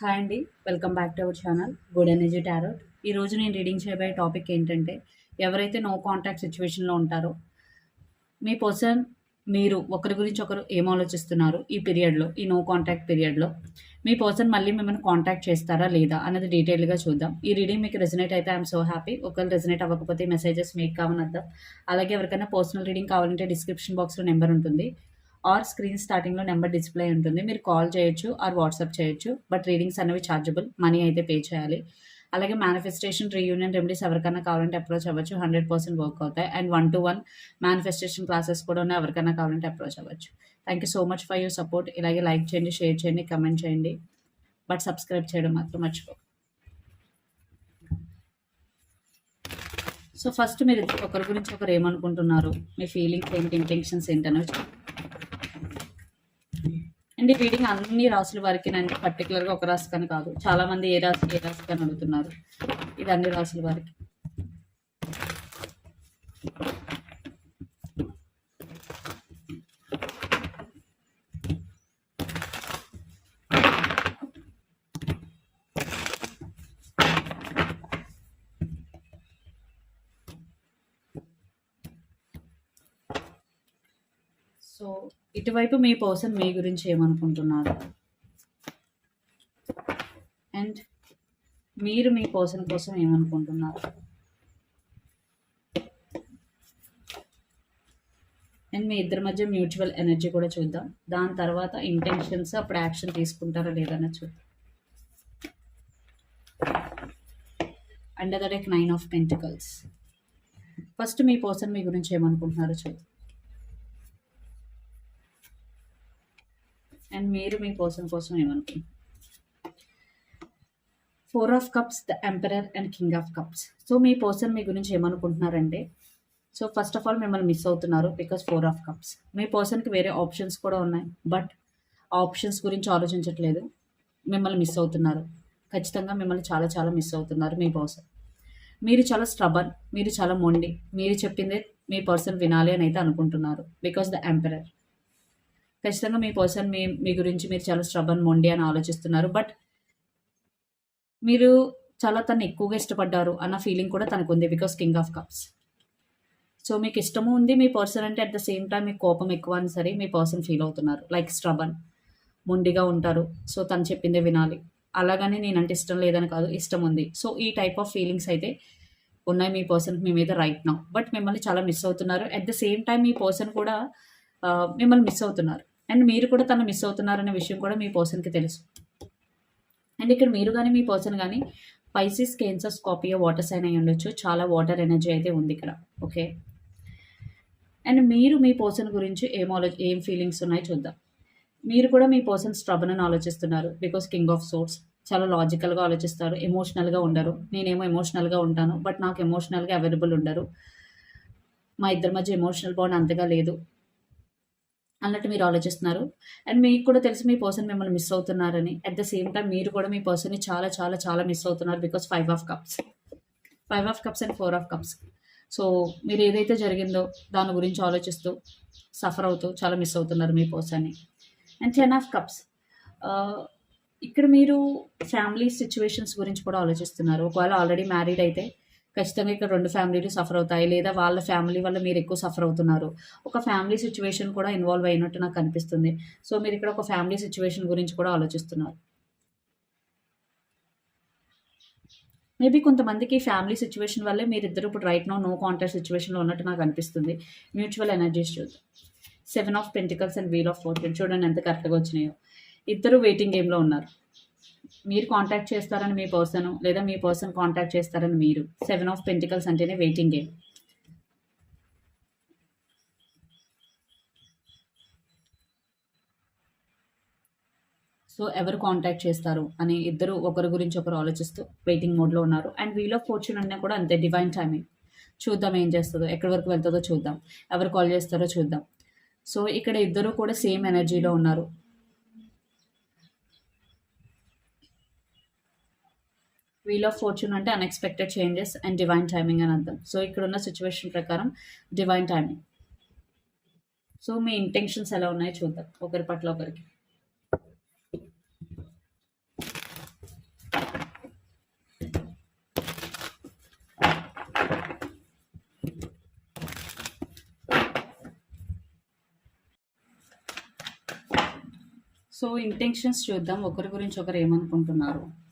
Hi అండి. Welcome back to our channel Good Energy Tarot. ఈరోజు నేను రీడింగ్ చేయబోయే టాపిక్ ఏంటంటే ఎవరైతే నో కాంటాక్ట్ సిచ్యువేషన్లో ఉంటారో మీ పర్సన్ మీరు ఒకరి గురించి ఒకరు ఏం ఆలోచిస్తున్నారు ఈ పీరియడ్లో ఈ నో కాంటాక్ట్ పీరియడ్లో? మీ పర్సన్ మళ్ళీ మిమ్మల్ని కాంటాక్ట్ చేస్తారా లేదా అనేది డీటెయిల్గా చూద్దాం. ఈ రీడింగ్ మీకు రెజనేట్ అయితే ఐఎమ్ సో హ్యాపీ. ఒకరు రెజనేట్ అవ్వకపోతే మెసేజెస్ మీకు కావాలని అలాగే ఎవరికైనా పర్సనల్ రీడింగ్ కావాలంటే డిస్క్రిప్షన్ బాక్స్లో నెంబర్ ఉంటుంది. ఆర్ స్క్రీన్ స్టార్టింగ్లో నెంబర్ డిస్ప్లే ఉంటుంది. మీరు కాల్ చేయొచ్చు ఆర్ వాట్సాప్ చేయొచ్చు. బట్ రీడింగ్స్ అనేవి ఛార్జబుల్ మనీ అయితే పే చేయాలి. అలాగే మేనిఫెస్టేషన్ రీయూనియన్ రెమెడీస్ ఎవరికైనా కావాలంటే అప్రోచ్ అవ్వచ్చు. హండ్రెడ్ పర్సెంట్ వర్క్ అవుతాయి. And one to one manifestation classes కూడా ఉన్నాయి. ఎవరికైనా కావాలంటే అప్రోచ్ అవ్వచ్చు. Thank you so much for your support ఇలాగే లైక్ చేయండి షేర్ చేయండి కమెంట్ చేయండి. బట్ సబ్స్క్రైబ్ చేయడం మాత్రం మర్చిపో సో ఫస్ట్ మీరు ఒకరి గురించి ఒకరు ఏమనుకుంటున్నారు? మీ ఫీలింగ్స్ ఏంటి? ఇంటెన్షన్స్ ఏంటనో అండ్ రీడింగ్ అన్ని రాసుల వారికి అంటే పర్టికులర్గా ఒక రాశి కాదు. చాలా మంది ఏ రాశి ఏ రాశి అడుగుతున్నారు. ఇది అన్ని రాసుల వారికి సో ఇటువైపు మీ పర్సన్ మీ గురించి ఏమనుకుంటున్నారు? అండ్ మీరు మీ పర్సన్ కోసం ఏమనుకుంటున్నారు? అండ్ మీ ఇద్దరి మధ్య మ్యూచువల్ ఎనర్జీ కూడా చూద్దాం. దాని తర్వాత ఇంటెన్షన్స్ అప్పుడు యాక్షన్ తీసుకుంటారా లేదన్నా చూద్దాం. Under the deck nine of pentacles first me person మీ గురించి ఏమనుకుంటున్నారో చూద్దాం. అండ్ మీరు మీ పర్సన్ కోసం ఏమనుకుంటున్నారు? Four of cups the emperor and king of cups so me person మీ గురించి ఏమనుకుంటున్నారంటే సో ఫస్ట్ ఆఫ్ ఆల్ మిమ్మల్ని మిస్ అవుతున్నారు బికాస్ ఫోర్ ఆఫ్ కప్స్ మీ పర్సన్కి వేరే ఆప్షన్స్ కూడా ఉన్నాయి బట్ ఆప్షన్స్ గురించి ఆలోచించట్లేదు. మిమ్మల్ని మిస్ అవుతున్నారు. ఖచ్చితంగా మిమ్మల్ని చాలా చాలా మిస్ అవుతున్నారు మీ పర్సన్ మీరు చాలా స్ట్రబన్ మీరు చాలా మొండి మీరు చెప్పిందే మీ పర్సన్ వినాలి అని అయితే అనుకుంటున్నారు బికాస్ ద ఎంపరర్ ఖచ్చితంగా మీ పర్సన్ మీ మీ గురించి మీరు చాలా స్ట్రబన్ మొండి అని ఆలోచిస్తున్నారు. బట్ మీరు చాలా తను ఎక్కువగా ఇష్టపడ్డారు అన్న ఫీలింగ్ కూడా తనకు ఉంది because king of cups so మీకు ఇష్టము ఉంది మీ పర్సన్ అంటే అట్ ద సేమ్ టైం మీకు కోపం ఎక్కువ అని సరే మీ పర్సన్ ఫీల్ అవుతున్నారు. లైక్ స్ట్రబన్ మొండిగా ఉంటారు. సో తను చెప్పిందే వినాలి. అలాగని నేనంటే ఇష్టం లేదని కాదు ఇష్టం ఉంది. సో ఈ టైప్ ఆఫ్ ఫీలింగ్స్ అయితే ఉన్నాయి మీ పర్సన్ మీ మీద రైట్ నౌ బట్ మిమ్మల్ని చాలా మిస్ అవుతున్నారు. అట్ ద సేమ్ టైం మీ పర్సన్ కూడా uh, మిమ్మల్ని మిస్ అవుతున్నారు. అండ్ మీరు కూడా తను మిస్ అవుతున్నారనే విషయం కూడా మీ పర్సన్కి తెలుసు. అండ్ ఇక్కడ మీరు కానీ మీ పర్సన్ కానీ Pisces Cancer Scorpio water sign అయి ఉండొచ్చు. చాలా వాటర్ ఎనర్జీ అయితే ఉంది ఇక్కడ. ఓకే? అండ్ మీరు మీ పర్సన్ గురించి ఏం ఆలో ఏం ఫీలింగ్స్ ఉన్నాయో చూద్దాం. మీరు కూడా మీ పర్సన్ స్ట్రబన్ అని ఆలోచిస్తున్నారు. బికాస్ కింగ్ ఆఫ్ సోర్స్ చాలా లాజికల్గా ఆలోచిస్తారు. ఎమోషనల్గా ఉండరు. నేనేమో ఎమోషనల్గా ఉంటాను బట్ నాకు ఎమోషనల్గా అవైలబుల్ ఉండరు. మా ఇద్దరి మధ్య ఎమోషనల్ బాండ్ అంతగా లేదు. అన్నట్టు మీరు ఆలోచిస్తున్నారు. అండ్ మీకు కూడా తెలిసి మీ పర్సన్ మిమ్మల్ని మిస్ అవుతున్నారని. అట్ ద సేమ్ టైం మీరు కూడా మీ పర్సన్ని చాలా చాలా చాలా మిస్ అవుతున్నారు because five of cups. Five of cups and four of cups. So మీరు ఏదైతే జరిగిందో దాని గురించి ఆలోచిస్తూ సఫర్ అవుతూ చాలా మిస్ అవుతున్నారు మీ పర్సన్ని అండ్ టెన్ ఆఫ్ కప్స్. ఇక్కడ మీరు ఫ్యామిలీ సిచ్యువేషన్స్ గురించి కూడా ఆలోచిస్తున్నారు. ఒకవేళ ఆల్రెడీ మ్యారీడ్ అయితే ఖచ్చితంగా ఇక్కడ రెండు ఫ్యామిలీలు సఫర్ అవుతాయి. లేదా వాళ్ళ ఫ్యామిలీ వల్ల మీరు ఎక్కువ సఫర్ అవుతున్నారు. ఒక ఫ్యామిలీ సిచ్యువేషన్ కూడా ఇన్వాల్వ్ అయినట్టు నాకు అనిపిస్తుంది. సో మీరు ఇక్కడ ఒక ఫ్యామిలీ సిచ్యువేషన్ గురించి కూడా ఆలోచిస్తున్నారు. మేబీ కొంతమందికి ఫ్యామిలీ సిచ్యువేషన్ వల్లే మీరిద్దరు ఇప్పుడు రైట్ నో నో కాంటాక్ట్ సిచ్యువేషన్లో ఉన్నట్టు నాకు అనిపిస్తుంది. మ్యూచువల్ ఎనర్జీస్ చూద్దాం. Seven of pentacles and wheel of fortune. చూడండి ఎంత కరెక్ట్గా వచ్చినాయో. ఇద్దరు వెయిటింగ్ గేమ్లో ఉన్నారు. మీరు కాంటాక్ట్ చేస్తారని మీ పర్సన్ లేదా మీ పర్సన్ కాంటాక్ట్ చేస్తారని మీరు. సెవెన్ ఆఫ్ పెంటికల్స్ అంటేనే వెయిటింగ్ గేమ్ సో ఎవరు కాంటాక్ట్ చేస్తారు అని ఇద్దరు ఒకరి గురించి ఒకరు ఆలోచిస్తూ వెయిటింగ్ మోడ్లో ఉన్నారు. అండ్ వీల్ ఆఫ్ ఫార్చ్యూన్ అన్నా కూడా అంతే డివైన్ టైమింగ్ చూద్దాం ఏం చేస్తుందో ఎక్కడి వరకు వెళ్తుందో చూద్దాం. ఎవరు కాల్ చేస్తారో చూద్దాం. సో ఇక్కడ ఇద్దరు కూడా సేమ్ ఎనర్జీలో ఉన్నారు. వీల్ ఆఫ్ ఫార్చ్యూన్ అంటే unexpected changes and divine timing అని అర్థం. సో ఇక్కడ ఉన్న సిచ్యువేషన్ ప్రకారం డివైన్ టైమింగ్ సో మీ ఇంటెన్షన్స్ ఎలా ఉన్నాయి చూద్దాం. ఒకరి పట్ల ఒకరికి. సో ఇంటెన్షన్స్ చూద్దాం. ఒకరి గురించి ఒకరు ఏమనుకుంటున్నారు?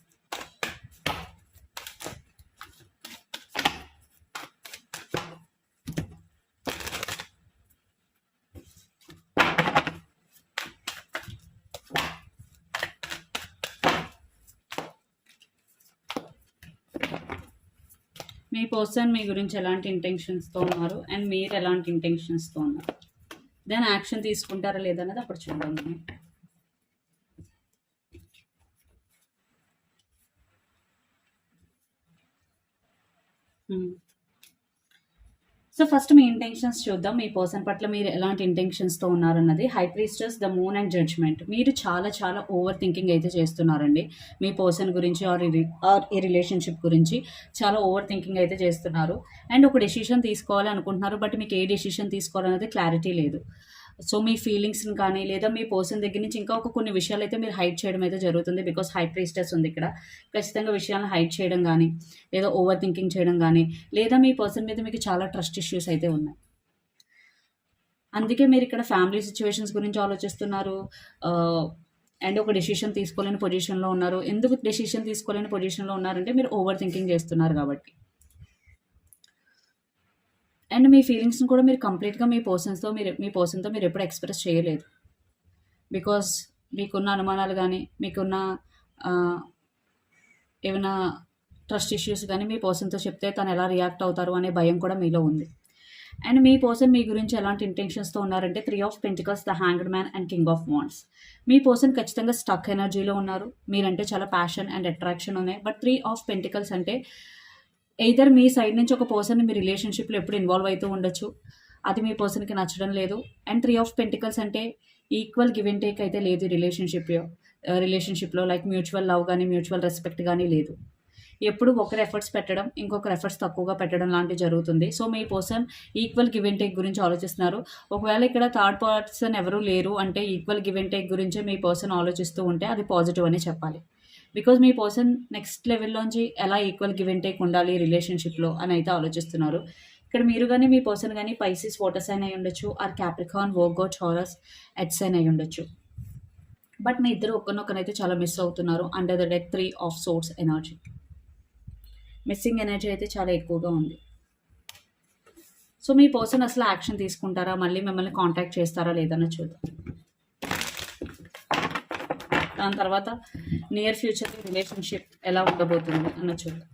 మీ పర్సన్ మీ గురించి ఎలాంటి ఇంటెన్షన్స్తో ఉన్నారు? అండ్ మీరు ఎలాంటి ఇంటెన్షన్స్తో ఉన్నారు? దాని యాక్షన్ తీసుకుంటారా లేదన్నది అప్పుడు చూద్దాం. మనం. సో ఫస్ట్ మీ ఇంటెన్షన్స్ చూద్దాం. మీ పర్సన్ పట్ల మీరు ఎలాంటి ఇంటెన్షన్స్తో ఉన్నారన్నది. High priestess the moon and judgement మీరు చాలా చాలా ఓవర్ థింకింగ్ అయితే చేస్తున్నారండి. మీ పర్సన్ గురించి ఆర్ ఆర్ ఈ రిలేషన్షిప్ గురించి చాలా ఓవర్ థింకింగ్ అయితే చేస్తున్నారు. అండ్ ఒక డెసిషన్ తీసుకోవాలి అనుకుంటున్నారు బట్ మీకు ఏ డెసిషన్ తీసుకోవాలనేది క్లారిటీ లేదు. సో మీ ఫీలింగ్స్ని కానీ లేదా మీ పర్సన్ దగ్గర నుంచి ఇంకా ఒక కొన్ని విషయాలు అయితే మీరు హైడ్ చేయడం అయితే జరుగుతుంది బికాస్ హై ప్రీస్టెస్ ఉంది ఇక్కడ. ఖచ్చితంగా విషయాలను హైడ్ చేయడం కానీ లేదా ఓవర్ థింకింగ్ చేయడం కానీ లేదా మీ పర్సన్ మీద మీకు చాలా ట్రస్ట్ ఇష్యూస్ అయితే ఉన్నాయి. అందుకే మీరు ఇక్కడ ఫ్యామిలీ సిచ్యువేషన్స్ గురించి ఆలోచిస్తున్నారు. అండ్ ఒక డెసిషన్ తీసుకోలేని పొజిషన్లో ఉన్నారు. ఎందుకు డెసిషన్ తీసుకోలేని పొజిషన్లో ఉన్నారంటే మీరు ఓవర్ థింకింగ్ చేస్తున్నారు కాబట్టి. అండ్ మీ ఫీలింగ్స్ని కూడా మీరు కంప్లీట్గా మీ పర్సన్స్తో మీరు మీ పర్సన్తో మీరు ఎప్పుడు ఎక్స్ప్రెస్ చేయలేదు. బికాస్ మీకున్న అనుమానాలు కానీ మీకున్న ఏమైనా ట్రస్ట్ ఇష్యూస్ కానీ మీ పర్సన్తో చెప్తే తను ఎలా రియాక్ట్ అవుతారు అనే భయం కూడా మీలో ఉంది. అండ్ మీ పర్సన్ మీ గురించి ఎలాంటి ఇంటెన్షన్స్తో ఉన్నారంటే three of pentacles the hanged man and king of wands me person ఖచ్చితంగా స్టక్ ఎనర్జీలో ఉన్నారు. మీరంటే చాలా ప్యాషన్ అండ్ అట్రాక్షన్ ఉన్నాయి. బట్ త్రీ ఆఫ్ పెంటికల్స్ అంటే ఎయిదర్ మీ సైడ్ నుంచి ఒక పర్సన్ మీ రిలేషన్షిప్లో ఎప్పుడు ఇన్వాల్వ్ అవుతూ ఉండొచ్చు. అది మీ పర్సన్కి నచ్చడం లేదు. అండ్ త్రీ ఆఫ్ పెంటికల్స్ అంటే ఈక్వల్ గివ్ అండ్ టేక్ అయితే లేదు రిలేషన్షిప్ రిలేషన్షిప్లో లైక్ మ్యూచువల్ లవ్ కానీ మ్యూచువల్ రెస్పెక్ట్ కానీ లేదు. ఎప్పుడు ఒకరు ఎఫర్ట్స్ పెట్టడం ఇంకొకరు ఎఫర్ట్స్ తక్కువగా పెట్టడం లాంటివి జరుగుతుంది. So me person equal give and take గురించి ఆలోచిస్తున్నారు. ఒకవేళ ఇక్కడ థర్డ్ పర్సన్ ఎవరు లేరు అంటే ఈక్వల్ గివ్ అండ్ టేక్ గురించి మీ పర్సన్ ఆలోచిస్తూ ఉంటే అది పాజిటివ్ అని చెప్పాలి. బికాజ్ మీ పర్సన్ నెక్స్ట్ లెవెల్లోంచి ఎలా ఈక్వల్ గివ్ అండ్ టేక్ ఉండాలి రిలేషన్షిప్లో అని అయితే ఆలోచిస్తున్నారు. ఇక్కడ మీరు కానీ మీ పర్సన్ కానీ పైసిస్ వాటర్ సైన్ అయి ఉండొచ్చు or Capricorn Virgo Taurus earth sign అయి ఉండొచ్చు. బట్ మీ ఇద్దరు ఒకరినొకరైతే చాలా మిస్ అవుతున్నారు. Under the death three of swords energy missing energy అయితే చాలా ఎక్కువగా ఉంది. సో మీ పర్సన్ అసలు యాక్షన్ తీసుకుంటారా? మళ్ళీ మిమ్మల్ని కాంటాక్ట్ చేస్తారా? లేదన్న చూద్దాం. దాని తర్వాత నియర్ ఫ్యూచర్ రిలేషన్షిప్ ఎలా ఉండబోతుంది అన్న చూద్దాం.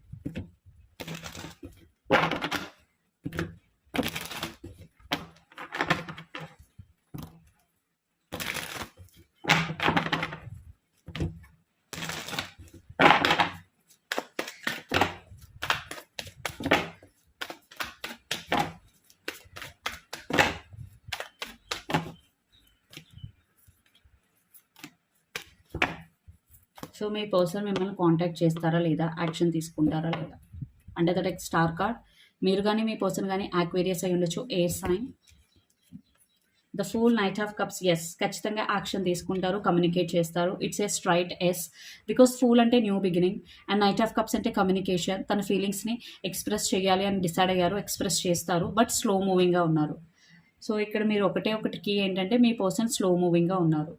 సో మీ పర్సన్ మిమ్మల్ని కాంటాక్ట్ చేస్తారా లేదా? యాక్షన్ తీసుకుంటారా లేదా? అంటే దట్ ఎక్ స్టార్ కార్డ్ మీరు కానీ మీ పర్సన్ కానీ యాక్వేరియస్ అయి ఉండొచ్చు. Air sign the fool knight of cups yes ఖచ్చితంగా యాక్షన్ తీసుకుంటారు కమ్యూనికేట్ చేస్తారు. It's a straight yes because fool అంటే new beginning and knight of cups అంటే కమ్యూనికేషన్ తన ఫీలింగ్స్ని ఎక్స్ప్రెస్ చేయాలి అని డిసైడ్ అయ్యారు ఎక్స్ప్రెస్ చేస్తారు బట్ స్లో మూవింగ్గా ఉన్నారు. సో ఇక్కడ మీరు ఒకటే ఒకటి కీ ఏంటంటే మీ పర్సన్ స్లో మూవింగ్గా ఉన్నారు.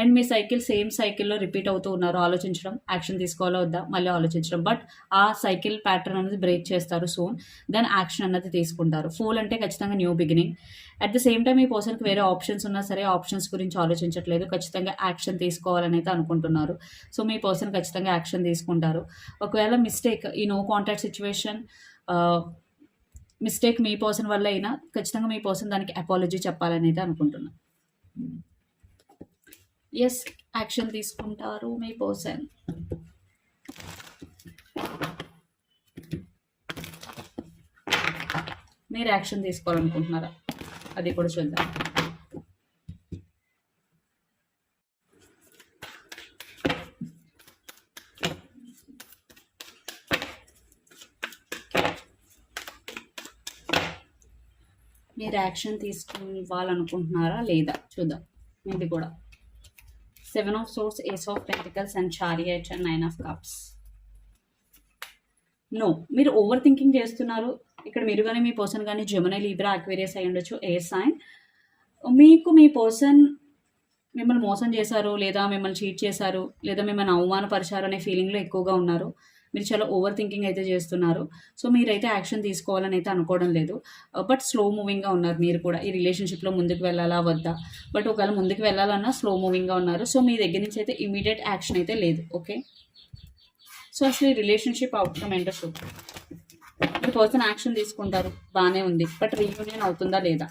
అండ్ మీ సైకిల్ సేమ్ సైకిల్లో రిపీట్ అవుతూ ఉన్నారు. ఆలోచించడం యాక్షన్ తీసుకోవాలో వద్దా? మళ్ళీ ఆలోచించడం. బట్ ఆ సైకిల్ ప్యాటర్న్ అనేది బ్రేక్ చేస్తారు సోన్. దెన్ యాక్షన్ అన్నది తీసుకుంటారు. ఫూల్ అంటే ఖచ్చితంగా new beginning. At the same time ఈ పర్సన్కి వేరే ఆప్షన్స్ ఉన్నా సరే ఆప్షన్స్ గురించి ఆలోచించట్లేదు. ఖచ్చితంగా యాక్షన్ తీసుకోవాలని అయితే అనుకుంటున్నారు. సో మీ పర్సన్ ఖచ్చితంగా యాక్షన్ తీసుకుంటారు. ఒకవేళ మిస్టేక్ ఈ నో కాంటాక్ట్ సిచ్యువేషన్ మిస్టేక్ మీ పర్సన్ వల్ల అయినా ఖచ్చితంగా మీ పర్సన్ దానికి అపాలజీ చెప్పాలని అయితే అనుకుంటున్నాను ఎస్ యాక్షన్ తీసుకుంటారు మీ పర్సన్. మీరు యాక్షన్ తీసుకోవాలనుకుంటున్నారా? అది కూడా చూద్దాం. మీరు యాక్షన్ తీసుకోవాలనుకుంటున్నారా లేదా? చూద్దాం. ఇది కూడా. Seven of swords ace of pentacles and chariot and nine of cups no మీరు ఓవర్ థింకింగ్ చేస్తున్నారు. ఇక్కడ మీరు కానీ మీ పర్సన్ కానీ జమునై లీబ్రా అక్వేరియస్ అయి ఉండొచ్చు ఏ సైన్ మీకు మీ పర్సన్ మిమ్మల్ని మోసం చేశారు లేదా మిమ్మల్ని చీట్ చేశారు లేదా మిమ్మల్ని అవమానపరిచారు అనే ఫీలింగ్లో ఎక్కువగా ఉన్నారు. మీరు చాలా ఓవర్ థింకింగ్ అయితే చేస్తున్నారు. సో మీరైతే యాక్షన్ తీసుకోవాలని అయితే అనుకోవడం లేదు. బట్ స్లో మూవింగ్గా ఉన్నారు మీరు కూడా. ఈ రిలేషన్షిప్లో ముందుకు వెళ్ళాలా వద్దా? బట్ ఒకవేళ ముందుకు వెళ్ళాలన్నా స్లో మూవింగ్గా ఉన్నారు. సో మీ దగ్గర నుంచి అయితే ఇమీడియట్ యాక్షన్ అయితే లేదు. ఓకే సో అసలు ఈ రిలేషన్షిప్ అవుట్కమ్ ఏంటో చూద్దాం. ఈ పర్సన్ యాక్షన్ తీసుకుంటారు. బాగానే ఉంది. బట్ రీయూనియన్ అవుతుందా లేదా?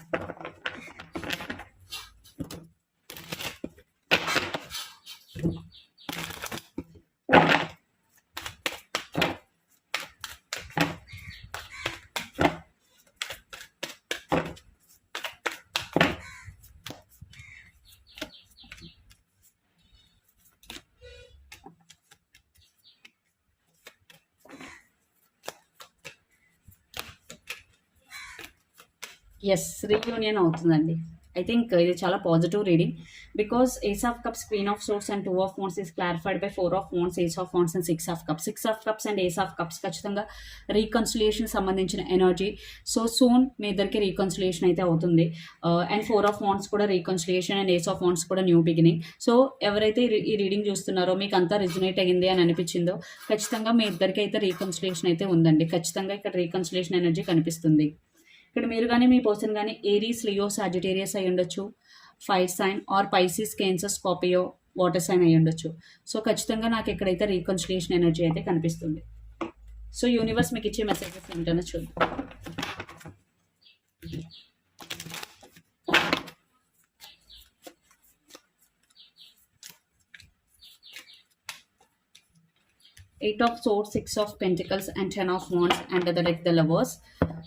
ఎస్ రీయూనియన్ అవుతుందండి. ఐ థింక్ ఇది చాలా positive reading because ace of cups queen of swords and two of wands is clarified by four of wands ace of wands and six of cups six of cups and ace of cups ఖచ్చితంగా reconciliation సంబంధించిన energy so soon మీ ఇద్దరికి reconciliation అయితే అవుతుంది. And four of wands కూడా reconciliation and ace of wands కూడా new beginning so ఎవరైతే ఈ- ఈ రీడింగ్ చూస్తున్నారో మీకు అంతా రిజనేట్ అయ్యింది అని అనిపించిందో ఖచ్చితంగా మీ ఇద్దరికి అయితే రీకన్సిలియేషన్ అయితే ఉందండి. ఖచ్చితంగా ఇక్కడ రీకన్సిలియేషన్ ఎనర్జీ కనిపిస్తుంది. ఇక్కడ మీరు కానీ మీ పర్సన్ కానీ ఏరీస్ లియో సాజిటేరియస్ అయి ఉండొచ్చు. Fire sign are Pisces Cancer Scorpio water sign అయి ఉండొచ్చు. సో ఖచ్చితంగా నాకు ఎక్కడైతే రీకన్సిలేషన్ ఎనర్జీ అయితే కనిపిస్తుంది. సో యూనివర్స్ మీకు ఇచ్చే మెసేజెస్ ఏమిటనో చూద్దాం. Eight of swords six of pentacles and ten of wands and the like the lovers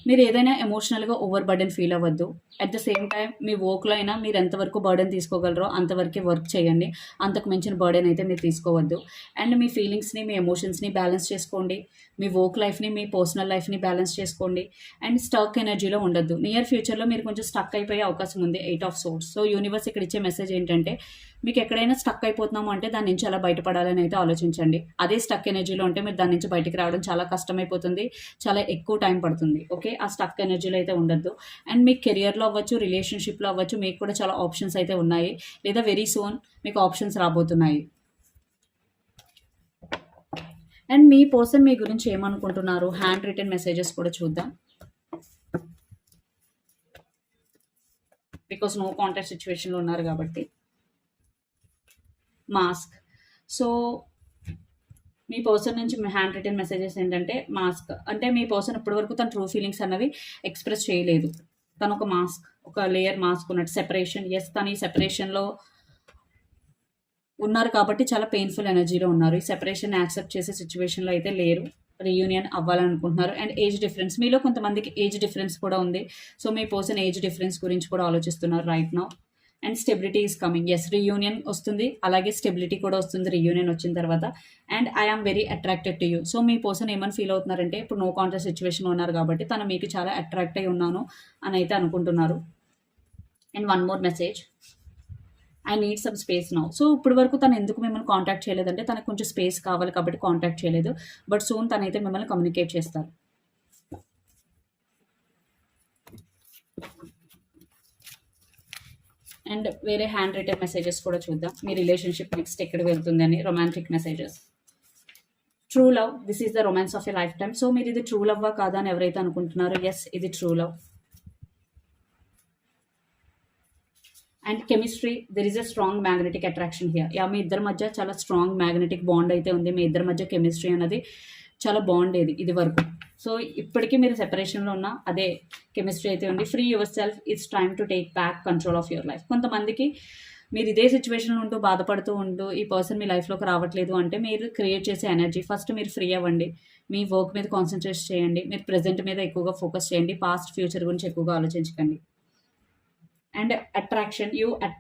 మీరు ఏదైనా ఎమోషనల్గా ఓవర్ బర్డెన్ ఫీల్ అవ్వద్దు. అట్ ద సేమ్ టైం మీ వర్క్లో అయినా మీరు ఎంతవరకు బర్డెన్ తీసుకోగలరో అంతవరకే వర్క్ చేయండి. అంతకు మించిన బర్డెన్ అయితే మీరు తీసుకోవద్దు. అండ్ మీ ఫీలింగ్స్ని మీ ఎమోషన్స్ని బ్యాలెన్స్ చేసుకోండి. మీ వర్క్ లైఫ్ని మీ పర్సనల్ లైఫ్ని బ్యాలెన్స్ చేసుకోండి. అండ్ స్టక్ ఎనర్జీలో ఉండొద్దు. నియర్ ఫ్యూచర్లో మీరు కొంచెం స్టక్ అయిపోయే అవకాశం ఉంది. Eight of swords so universe ఇక్కడ ఇచ్చే మెసేజ్ ఏంటంటే మీకు ఎక్కడైనా స్టక్ అయిపోతున్నాము అంటే దాని నుంచి అలా బయటపడాలని అయితే ఆలోచించండి. అదే స్టక్ ఎనర్జీలో ఉంటే మీరు దాని నుంచి బయటకు రావడం చాలా కష్టమైపోతుంది. చాలా ఎక్కువ టైం పడుతుంది. ఓకే ఆ స్టక్ ఎనర్జీలో అయితే ఉండద్దు. అండ్ మీ కెరియర్లో అవ్వచ్చు రిలేషన్షిప్లో అవ్వచ్చు మీకు కూడా చాలా ఆప్షన్స్ అయితే ఉన్నాయి. లేదా వెరీ సోన్ మీకు ఆప్షన్స్ రాబోతున్నాయి. అండ్ మీ పర్సన్ మీ గురించి ఏమనుకుంటున్నారు? హ్యాండ్ రిటర్న్ మెసేజెస్ కూడా చూద్దాం. బికాస్ నో కాంటాక్ట్ సిచ్యువేషన్లో ఉన్నారు కాబట్టి. మాస్క్ సో మీ పర్సన్ నుంచి హ్యాండ్ రిటర్న్ మెసేజెస్ ఏంటంటే మాస్క్ అంటే మీ పర్సన్ ఇప్పటివరకు తన ట్రూ ఫీలింగ్స్ అన్నవి ఎక్స్ప్రెస్ చేయలేదు. తను ఒక మాస్క్ ఒక లేయర్ మాస్క్ ఉన్నట్టు సెపరేషన్ ఎస్ తను ఈ సెపరేషన్లో ఉన్నారు కాబట్టి చాలా పెయిన్ఫుల్ ఎనర్జీలో ఉన్నారు. ఈ సెపరేషన్ యాక్సెప్ట్ చేసే సిచ్యువేషన్లో అయితే లేరు. రీయూనియన్ అవ్వాలనుకుంటున్నారు. అండ్ ఏజ్ డిఫరెన్స్ మీలో కొంతమందికి ఏజ్ డిఫరెన్స్ కూడా ఉంది. సో మీ పర్సన్ ఏజ్ డిఫరెన్స్ గురించి కూడా ఆలోచిస్తున్నారు right now and stability is coming yes reunion వస్తుంది. అలాగే స్టెబిలిటీ కూడా వస్తుంది రీయూనియన్ వచ్చిన తర్వాత. And I am very attracted to you so me person ఏమని ఫీల్ అవుతున్నారంటే ఇప్పుడు నో కాంట్రాక్ట్ సిచ్యువేషన్ ఉన్నారు కాబట్టి తను మీకు చాలా అట్రాక్ట్ అయి ఉన్నాను అని అయితే అనుకుంటున్నారు. And one more message I need some space now so ఇప్పటి వరకు తను ఎందుకు మిమ్మల్ని కాంటాక్ట్ చేయలేదంటే తనకు కొంచెం స్పేస్ కావాలి కాబట్టి కాంటాక్ట్ చేయలేదు. బట్ సూన్ తనైతే మిమ్మల్ని కమ్యూనికేట్ చేస్తారు. అండ్ వేరే హ్యాండ్ రిటర్న్ మెసేజెస్ కూడా చూద్దాం. మీ రిలేషన్షిప్ నెక్స్ట్ ఎక్కడ వెళ్తుంది అని romantic messages. True love this is the romance of a lifetime so మీరు ఇది ట్రూ లవ్వా కాదా అని ఎవరైతే అనుకుంటున్నారో ఎస్ ఇది true love and chemistry there is a strong magnetic attraction here yeah మీ ఇద్దరి మధ్య చాలా స్ట్రాంగ్ మ్యాగ్నెటిక్ బాండ్ అయితే ఉంది. మీ ఇద్దరి మధ్య కెమిస్ట్రీ అనేది చాలా బాగుండేది ఇది వరకు. సో ఇప్పటికీ మీరు సెపరేషన్లో ఉన్న అదే కెమిస్ట్రీ అయితే ఉంది. Free yourself it's time to take back control of your life కొంతమందికి మీరు ఇదే సిచ్యువేషన్లో ఉంటూ బాధపడుతూ ఉంటూ ఈ పర్సన్ మీ లైఫ్లోకి రావట్లేదు అంటే మీరు క్రియేట్ చేసే ఎనర్జీ ఫస్ట్ మీరు ఫ్రీ అవ్వండి. మీ వర్క్ మీద కాన్సన్ట్రేట్ చేయండి. మీరు ప్రజెంట్ మీద ఎక్కువగా ఫోకస్ చేయండి. పాస్ట్ ఫ్యూచర్ గురించి ఎక్కువగా ఆలోచించకండి. And attraction you at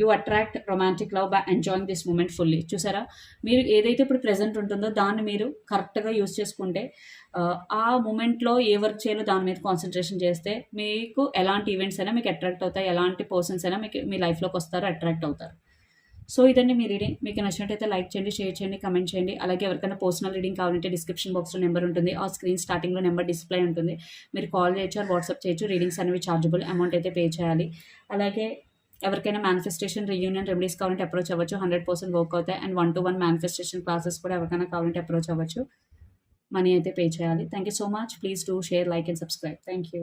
you attract romantic love by enjoying this moment fully చూసారా? మీరు ఏదైతే ఇప్పుడు ప్రెజెంట్ ఉంటుందో దాన్ని మీరు కరెక్ట్గా యూస్ చేసుకుంటే uh, ఆ మూమెంట్లో ఏ వర్క్ చేయాలో దాని మీద కాన్సన్ట్రేషన్ చేస్తే మీకు ఎలాంటి ఈవెంట్స్ అయినా మీకు అట్రాక్ట్ అవుతాయి ఎలాంటి పర్సన్స్ అయినా మీకు మీ లైఫ్లోకి వస్తారు అట్రాక్ట్ అవుతారు. సో ఇదండి మీ రీడింగ్ మీకు నచ్చినట్టయితే లైక్ చేయండి షేర్ చేయండి కమెంట్ చేయండి. అలాగే ఎవరికైనా పర్సనల్ రీడింగ్ కావాలంటే డిస్క్రిప్షన్ బాక్స్లో నెంబర్ ఉంటుంది. ఆ స్క్రీన్ స్టార్టింగ్లో నెంబర్ డిస్ప్లే ఉంటుంది. మీరు కాల్ చేయొచ్చు వాట్సాప్ చేయొచ్చు. రీడింగ్స్ అనేవి చార్జబుల్ అమౌంట్ అయితే పే చేయాలి. అలాగే ఎవరికైనా మేనిఫెస్టేషన్ రీయూనియన్ రెమెడీస్ కావాలంటే అప్రోచ్ అవ్వచ్చు. హండ్రెడ్ పర్సెంట్ వర్క్ అవుతాయి. And one to one manifestation classes కూడా ఎవరికైనా కావాలంటే అప్రోచ్ అవ్వచ్చు. మనీ అయితే పే చేయాలి. Thank you so much please do share like and subscribe thank you